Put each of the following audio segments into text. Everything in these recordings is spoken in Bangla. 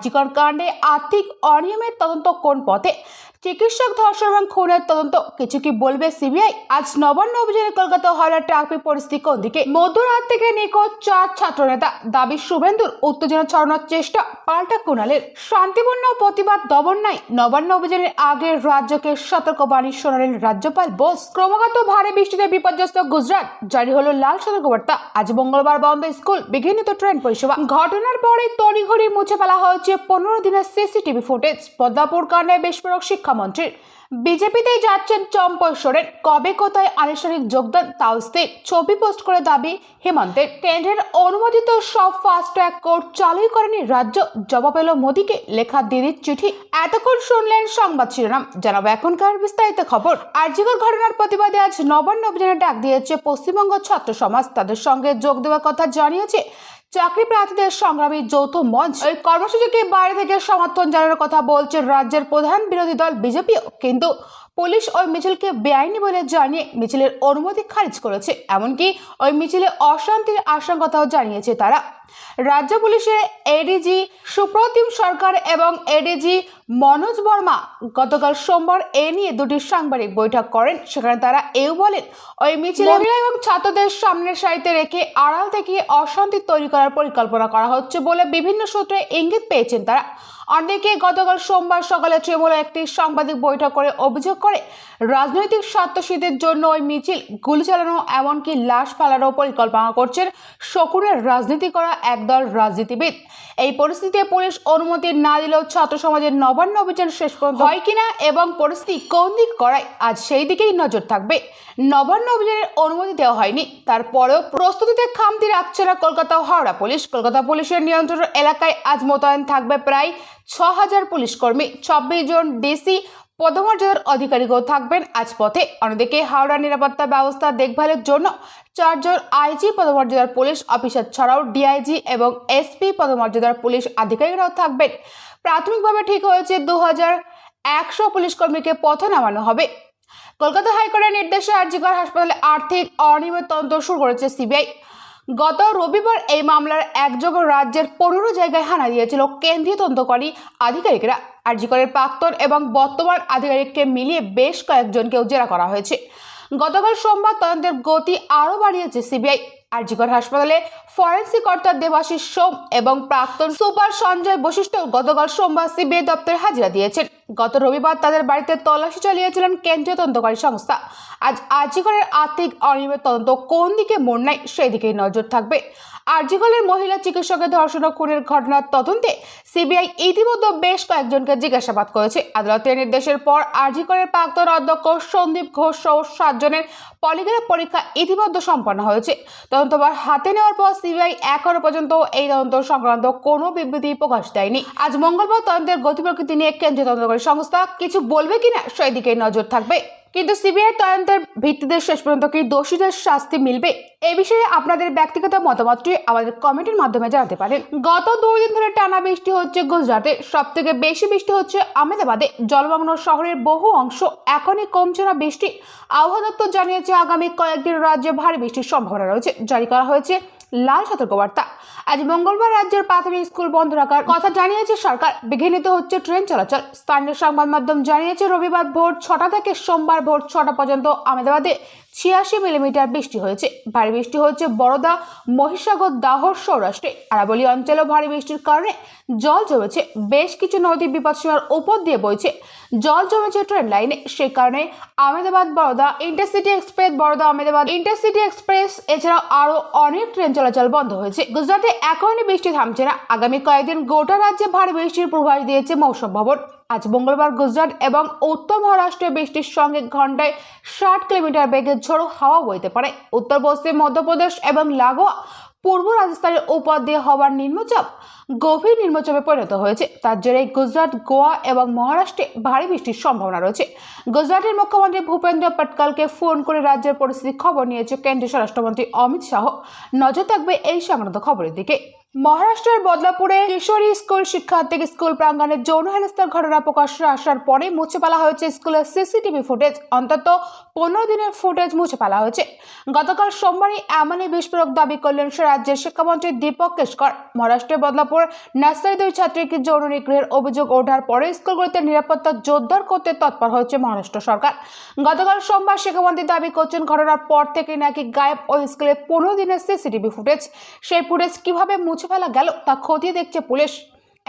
আর্জিকর কাণ্ডে আর্থিক অনিয়মের তদন্ত কোন পথে চিকিৎসক ধর্ষণ এবং খুনের তদন্ত। কিছু কি বলবে সিবিআই? আজ নবান্ন অভিযানে কলকাতা হাওড়া ট্রাফিক পরিস্থিতি কোন দিকে মধ্যরাত থেকে নিখোঁজ চার ছাত্রনেতা। দাবি, শুভেন্দুর উত্তেজনা ছড়ানোর চেষ্টা পাল্টা কুণালের। শান্তিপূর্ণ প্রতিবাদ দমন নাই। নবান্ন অভিযানের আগে রাজ্যকে সতর্কবাণী শোনালেন রাজ্যপাল বোস। ক্রমাগত ভারী বৃষ্টিতে বিপর্যস্ত গুজরাট। জারি হলো লাল সতর্কবার্তা। আজ মঙ্গলবার বন্ধ স্কুল, বিঘ্নিত ট্রেন পরিষেবা। ঘটনার পরে তড়িঘড়ি মুছে ফেলা হয়েছে পনেরো দিনের সিসিটিভি ফুটেজ। পদ্মাপুর কাণ্ডে বিস্ফোরক শিক্ষামন্ত্রীর বিজেপিতেই যাচ্ছেন চম্পই সোরেন। কবে কোথায় আনুষ্ঠানিক যোগদান তাও স্থির। ছবি পোস্ট করে দাবি হেমন্তের। কেন্দ্রের অনুমোদিত সব ফাস্ট ট্র্যাক কোর্ট চালুই করেনি রাজ্য। জবাব এলো মোদীকে। লেখা দিদির চিঠি। এতক্ষণ শুনলেন সংবাদ শিরোনাম। জানাব এখনকার বিস্তারিত খবর। আর আর্যিকর ঘটনার প্রতিবাদে আজ নবান্ন অভিযানে ডাক দিয়েছে পশ্চিমবঙ্গ ছাত্র সমাজ। তাদের সঙ্গে যোগ দেওয়ার কথা জানিয়েছে চাকরি প্রার্থীদের সংগ্রামী যৌথ মঞ্চ ওই কর্মসূচিকে বাইরে থেকে সমর্থন জানানোর কথা বলছে রাজ্যের প্রধান বিরোধী দল বিজেপিও। কিন্তু পুলিশ ওই মিছিলকে বেআইনি বলে জানিয়ে মিছিলের অনুমতি খারিজ করেছে। এমনকি ওই মিছিলে অশান্তির আশঙ্কাটাও জানিয়েছে তারা। রাজ্য পুলিশের এডিজি সুপ্রতিম সরকার এবং এডিজি মনোজ বর্মা গতকাল সোমবার এ নিয়ে দুটি সাংবাদিক বৈঠক করেন। সেখানে তারা এও বলেন ওই মিছিল এবং ছাত্রদের সামনের সারিতে রেখে আড়াল থেকে অশান্তি তৈরি করার পরিকল্পনা করা হচ্ছে বলে বিভিন্ন সূত্রে ইঙ্গিত পেয়েছেন তারা। অনেকে গতকাল সোমবার সকালে তৃণমূল একটি সাংবাদিক বৈঠক করে অভিযোগ করে রাজনৈতিক স্বার্থসিদ্ধির জন্য ওই মিছিল গুলি চালানো এমনকি লাশ ফালানোর পরিকল্পনা করছেন শকুনের রাজনীতি করা একদল রাজনীতিবিদ। এই পরিস্থিতিতে পুলিশ অনুমতি না দিলেও ছাত্র সমাজের নবান্ন অভিযান শেষ পর্যন্ত হয় কিনা এবং পরিস্থিতি কোন দিক করায় আজ সেই দিকেই নজর থাকবে। নবান্ন অভিযানের অনুমতি দেওয়া হয়নি। তারপরেও প্রস্তুতিতে খামতি রাখছে না কলকাতা হাওড়া পুলিশ। কলকাতা পুলিশের নিয়ন্ত্রণ এলাকায় আজ মোতায়েন থাকবে প্রায় ছ হাজার পুলিশ কর্মী ছাব্বিশ জন ডিসি পদমর্যাদার অধিকারীও থাকবেন আজ পথে। অন্যদিকে হাওড়া নিরাপত্তা ব্যবস্থা দেখভালের জন্য চারজন আইজি পদমর্যাদার পুলিশ অফিসার ছাড়াও ডিআইজি এবং এসপি পদমর্যাদার পুলিশ আধিকারিকরাও থাকবেন। প্রাথমিকভাবে ঠিক হয়েছে দু হাজার একশো পুলিশ কর্মীকে পথে নামানো হবে। কলকাতা হাইকোর্টের নির্দেশে আরজিকর হাসপাতালে আর্থিক অনিয়মের তদন্ত শুরু করেছে সিবিআই। গত রবিবার এই মামলার একযোগে রাজ্যের পনেরো জায়গায় হানা দিয়েছিল কেন্দ্রীয় তদন্তকারী আধিকারিকরা। আরজিকরের প্রাক্তন এবং বর্তমান আধিকারিককে মিলিয়ে বেশ কয়েকজনকেও জেরা করা হয়েছে। গতকাল সোমবার তদন্তের গতি আরও বাড়িয়েছে সিবিআই। আরজিকর হাসপাতালে ফরেন্সিক কর্তা দেবাশিস সোম এবং প্রাক্তন সুপার সঞ্জয় বশিষ্ঠ গতকাল সোমবার সিবিআই দপ্তরে হাজিরা দিয়েছেন। গত রবিবার তাদের বাড়িতে তল্লাশি চালিয়েছিলেন কেন্দ্রীয় তদন্তকারী সংস্থা। আজ আরজিকরের আর্থিক অনিয়মের তদন্ত কোন দিকে মোড় নেয়, সেই দিকেই নজর থাকবে। আরজিকলের মহিলা চিকিৎসকের ধর্ষণ খুনের ঘটনার তদন্তে সিবিআই ইতিমধ্যে বেশ কয়েকজনকে জিজ্ঞাসাবাদ করেছে। আদালতের নির্দেশের পর আরজিকরের প্রাক্তন অধ্যক্ষ সন্দীপ ঘোষ সহ সাতজনের পলিগ্রাফ পরীক্ষা ইতিমধ্যে সম্পন্ন হয়েছে। তদন্তবার হাতে নেওয়ার পর সিবিআই এখনও পর্যন্ত এই তদন্ত সংক্রান্ত কোনো বিবৃতি প্রকাশ দেয়নি। আজ মঙ্গলবার তদন্তের গতি প্রকৃতি নিয়ে কেন্দ্রীয় তদন্তকারী সংস্থা কিছু বলবে কিনা সেই দিকেই নজর থাকবে। কিন্তু সিবিআই তদন্তের ভিত্তিতে শেষ পর্যন্ত কি দোষীদের শাস্তি মিলবে? এ বিষয়ে আপনাদের ব্যক্তিগত মতামতটি আমাদের কমেন্টের মাধ্যমে জানাতে পারেন। গত দুই দিন ধরে টানা বৃষ্টি হচ্ছে গুজরাটে। সব থেকে বেশি বৃষ্টি হচ্ছে আহমেদাবাদে। জলমগ্ন শহরের বহু অংশ এখনই কমছে না বৃষ্টি। আবহাওয়া দপ্তর জানিয়েছে, আগামী কয়েকদিন রাজ্যে ভারী বৃষ্টির সম্ভাবনা রয়েছে। জারি করা হয়েছে লাল সতর্কবার্তা। আজ মঙ্গলবার রাজ্যের প্রাথমিক স্কুল বন্ধ রাখার কথা জানিয়েছে সরকার। বিঘ্নিত হচ্ছে ট্রেন চলাচল। স্থানীয় সংবাদ মাধ্যম জানিয়েছে, রবিবার ভোর ছটা থেকে সোমবার ভোর ছটা পর্যন্ত আহমেদাবাদে ছিয়াশি মিলিমিটার বৃষ্টি হয়েছে। ভারী বৃষ্টি হচ্ছে বড়দা মহিষাগর দাহর, সৌরাষ্ট্রে। আরাবলী অঞ্চলেও ভারী বৃষ্টির কারণে জল জমেছে। বেশ কিছু নদী বিপদসীমার উপর দিয়ে বইছে। জল জমেছে ট্রেন লাইনে। সে কারণে Ahmedabad Baroda intercity express Baroda Ahmedabad, intercity express, এছাড়াও আরও অনেক ট্রেন চলাচল বন্ধ হয়েছে। গুজরাটে এখনই বৃষ্টি থামছে না। আগামী কয়েকদিন গোটা রাজ্যে ভারী বৃষ্টির পূর্বাভাস দিয়েছে মৌসুম ভবন। আজ মঙ্গলবার গুজরাট এবং উত্তর মহারাষ্ট্রে বৃষ্টির সঙ্গে ঘন্টায় ষাট কিলোমিটার বেগে ঝোড়ো হাওয়া বইতে পারে। উত্তর, পশ্চিম, মধ্যপ্রদেশ এবং লাগোয়া পূর্ব রাজস্থানের উপর দিয়ে হওয়ার নিম্নচাপ গভীর নিম্নচাপে পরিণত হয়েছে। তার জেরে গুজরাট, গোয়া এবং মহারাষ্ট্রে ভারী বৃষ্টির সম্ভাবনা রয়েছে। গুজরাটের মুখ্যমন্ত্রী ভূপেন্দ্র পটকালকে ফোন করে রাজ্যের পরিস্থিতির খবর নিয়েছে কেন্দ্রীয় স্বরাষ্ট্রমন্ত্রী অমিত শাহ। নজর থাকবে এই সংক্রান্ত খবরের দিকে। মহারাষ্ট্রের বদলাপুরে কিশোরী স্কুল শিক্ষার্থীকে স্কুল প্রাঙ্গণে যৌন হেনস্থার ঘটনা প্রকাশ্যে আসার পরে মুছে ফেলা হয়েছে স্কুলের সিসিটিভি ফুটেজ। অন্তত পনেরো দিনের ফুটেজ মুছে ফেলা হয়েছে। গতকাল সোমবারই এমনই বিস্ফোরক দাবি করলেন সে রাজ্যের শিক্ষামন্ত্রী দীপক কেশকর। মহারাষ্ট্রের বদলাপুর নার্সারি দুই ছাত্রীকে যৌন নিগ্রহের অভিযোগ ওঠার পরে স্কুলগুলিতে নিরাপত্তা জোরদার করতে তৎপর হয়েছে মহারাষ্ট্র সরকার। গতকাল সোমবার শিক্ষামন্ত্রী দাবি করছেন ঘটনার পর থেকে নাকি গায়েব ওই স্কুলের পনেরো দিনের সিসিটিভি ফুটেজ। সেই ফুটেজ কীভাবে মুছে ফেলা গেল। তা খতিয়ে দেখছে পুলিশ।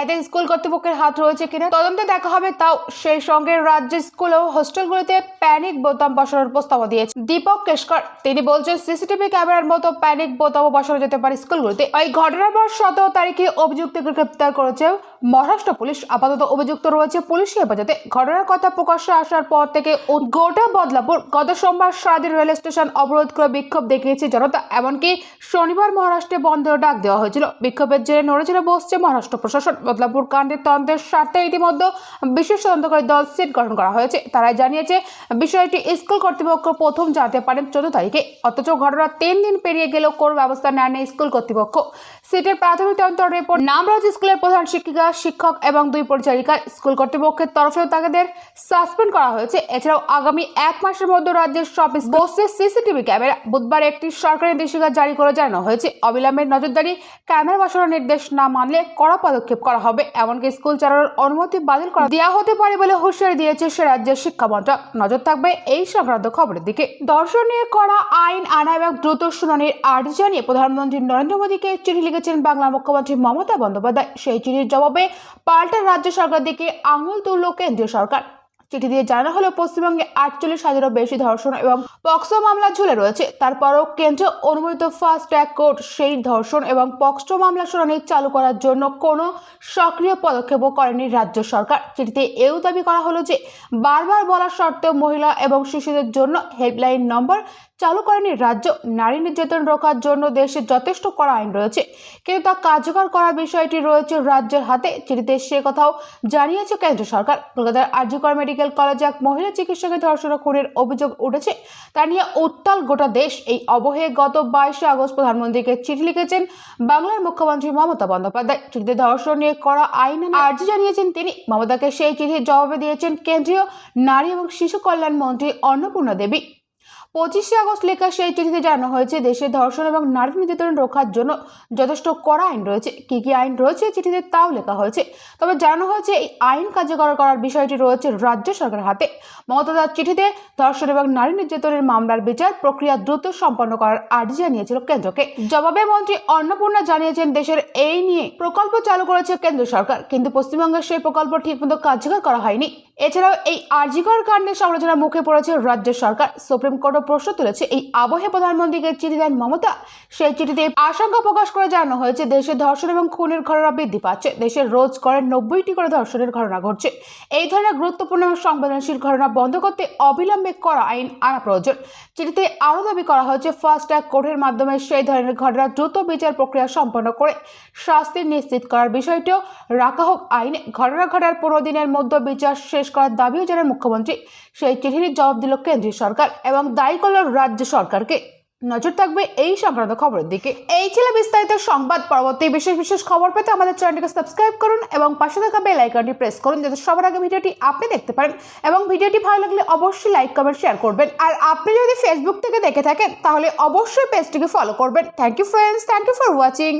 এতে স্কুল কর্তৃপক্ষের হাত রয়েছে কিনা, তদন্তে দেখা হবে তাও সেই সঙ্গে রাজ্য স্কুল ও হোস্টেলগুলিতে প্যানিক বোতাম বসানোর প্রস্তাব দিয়েছে। দীপক কেশকর, তিনি বলছেন, সিসিটিভি ক্যামেরার মতো প্যানিক বোতাম বসানো যেতে পারে স্কুলগুলিতে। ওই ঘটনার পর সতেরো তারিখে অভিযুক্তকে গ্রেপ্তার করেছে মহারাষ্ট্র পুলিশ। আপাতত অভিযুক্ত রয়েছে পুলিশি হেফাজতে। ঘটনার কথা প্রকাশ্যে আসার পর থেকে গোটা বদলাপুর গত সোমবার সারাদিন রেল স্টেশন অবরোধ করে বিক্ষোভ দেখিয়েছে জনতা, এমনকি শনিবার মহারাষ্ট্রে বন্ধের ডাক দেওয়া হয়েছিল। বিক্ষোভের জেরে নড়েচড়ে বসছে মহারাষ্ট্র প্রশাসন। বদলাপুর কাণ্ডের তদন্তের স্বার্থে ইতিমধ্যে বিশেষ তদন্তকারী দল সিট গঠন করা হয়েছে। তারাই জানিয়েছে, বিষয়টি স্কুল কর্তৃপক্ষ প্রথম জানতে পারেন চোদ্দ তারিখে। অথচ ঘটনা তিন দিন পেরিয়ে গেলেও কোনো ব্যবস্থা নেয়নি স্কুল কর্তৃপক্ষ। সিটের প্রাথমিক তদন্ত রিপোর্ট, নামরাজ স্কুলের প্রধান শিক্ষিকা, শিক্ষক এবং দুই পরিচারিকা স্কুল কর্তৃপক্ষের তরফেও তাদের সাসপেন্ড করা হয়েছে। এছাড়াও আগামী এক মাসের মধ্যে রাজ্যের সব বসছে সিসিটিভি ক্যামেরা বুধবার একটি সরকারি নির্দেশিকা জারি করে জানানো হয়েছে। অবিলম্বে নজরদারি ক্যামেরা বসানোর নির্দেশ না মানলে কড়া পদক্ষেপ করা হবে, এমনকি স্কুল চালানোর অনুমতি বাতিল করা দেওয়া হতে পারে বলে হুঁশিয়ারি দিয়েছে সে রাজ্যের শিক্ষা মন্ত্রক। নজর থাকবে এই সংক্রান্ত খবরের দিকে। দর্শন নিয়ে করা আইন আনা এবং দ্রুত শুনানির আর্জি জানিয়ে প্রধানমন্ত্রী নরেন্দ্র মোদীকে চিঠি লিখেছেন বাংলার মুখ্যমন্ত্রী মমতা বন্দ্যোপাধ্যায়। সেই চিঠির জবাবে পাল্টা রাজ্য সরকার দিকে আঙুল তুলল কেন্দ্রীয় সরকার। চিঠি দিয়ে জানা হলো পশ্চিমবঙ্গে আটচল্লিশ হাজারও বেশি ধর্ষণ এবং পক্সো মামলা ঝুলে রয়েছে। তারপরও কেন্দ্র অনুমোদিত ফাস্ট ট্র্যাক কোর্ট সেই ধর্ষণ এবং পক্সো মামলা শুনানি চালু করার জন্য কোনো সক্রিয় পদক্ষেপও করেনি রাজ্য সরকার। চিঠিতে এও দাবি করা হলো যে, বারবার বলা সত্ত্বেও মহিলা এবং শিশুদের জন্য হেল্পলাইন নম্বর চালু করেনি রাজ্য। নারী নির্যাতন রোখার জন্য দেশে যথেষ্ট করা আইন রয়েছে। কিন্তু তা কার্যকর করার বিষয়টি রয়েছে রাজ্যের হাতে। চিঠিতে সে কথাও জানিয়েছে কেন্দ্র সরকার। কলকাতার আরজিকর মেডিকেল কলেজে এক মহিলা চিকিৎসকের ধর্ষণ খুনের অভিযোগ উঠেছে। তা নিয়ে উত্তাল গোটা দেশ। এই অবহে গত বাইশে আগস্ট প্রধানমন্ত্রীকে চিঠি লিখেছেন বাংলার মুখ্যমন্ত্রী মমতা বন্দ্যোপাধ্যায়। চিঠিতে ধর্ষণ নিয়ে করা আইন আর্জি জানিয়েছেন তিনি। মমতাকে সেই চিঠির জবাবে দিয়েছেন কেন্দ্রীয় নারী এবং শিশু কল্যাণ মন্ত্রী অন্নপূর্ণা দেবী। পঁচিশে আগস্ট লেখা সেই চিঠিতে জানানো হয়েছে, দেশে ধর্ষণ এবং নারী নির্যাতন রক্ষার জন্য যথেষ্ট কড়া আইন রয়েছে। কী কী আইন রয়েছে চিঠিতে তাও লেখা হয়েছে। তবে জানানো হয়েছে, এই আইন কার্যকর করার বিষয়টি রয়েছে রাজ্য সরকারের হাতে। মমতা তার চিঠিতে, ধর্ষণ এবং নারী নির্যাতনের মামলার বিচার প্রক্রিয়া দ্রুত সম্পন্ন করার আর্জি জানিয়েছিল কেন্দ্রকে। জবাবে মন্ত্রী অন্নপূর্ণা জানিয়েছেন, দেশের এই নিয়ে প্রকল্প চালু করেছে কেন্দ্র সরকার, কিন্তু পশ্চিমবঙ্গের সেই প্রকল্প ঠিকমতো কার্যকর করা হয়নি। এছাড়াও এই আর্জিকর কাণ্ডের সমালোচনার মুখে পড়েছে রাজ্য সরকার। সুপ্রিম কোর্টও প্রশ্ন তুলেছে, এই আবহে প্রধানমন্ত্রীকে চিঠি দেন মমতা। সেই চিঠিতে আশঙ্কা প্রকাশ করে জানানো হয়েছে দেশে ধর্ষণ এবং খুনের ঘটনা বৃদ্ধি পাচ্ছে। দেশের রোজ করে নব্বইটি করে ধর্ষণের ঘটনা ঘটছে। এই ধরনের গুরুত্বপূর্ণ এবং সংবেদনশীল ঘটনা বন্ধ করতে অবিলম্বে করা আইন আনা প্রয়োজন। চিঠিতে আরও দাবি করা হয়েছে ফাস্ট ট্র্যাক কোর্টের মাধ্যমে সেই ধরনের ঘটনা দ্রুত বিচার প্রক্রিয়া সম্পন্ন করে শাস্তি নিশ্চিত করার বিষয়টিও রাখা হোক আইনে। ঘটনা ঘটার পনেরো দিনের মধ্যে বিচার শেষ করার দাবিও জানান মুখ্যমন্ত্রী। সেই চিঠির জবাব দিল কেন্দ্রীয় সরকার এবং দায়ী করল রাজ্য সরকারকে নজর থাকবে এই সংক্রান্ত খবরের দিকে। এই ছিল বিস্তারিত সংবাদ পরবর্তী বিশেষ বিশেষ খবর পেতে আমাদের চ্যানেলটিকে সাবস্ক্রাইব করুন এবং পাশে থাকা বেল আইকনটি প্রেস করুন যাতে সবার আগে ভিডিওটি আপনি দেখতে পারেন এবং ভিডিওটি ভালো লাগলে অবশ্যই লাইক কমেন্ট শেয়ার করবেন। আর আপনি যদি ফেসবুক থেকে দেখে থাকেন, তাহলে অবশ্যই পেজটিকে ফলো করবেন। Thank you friends thank you for watching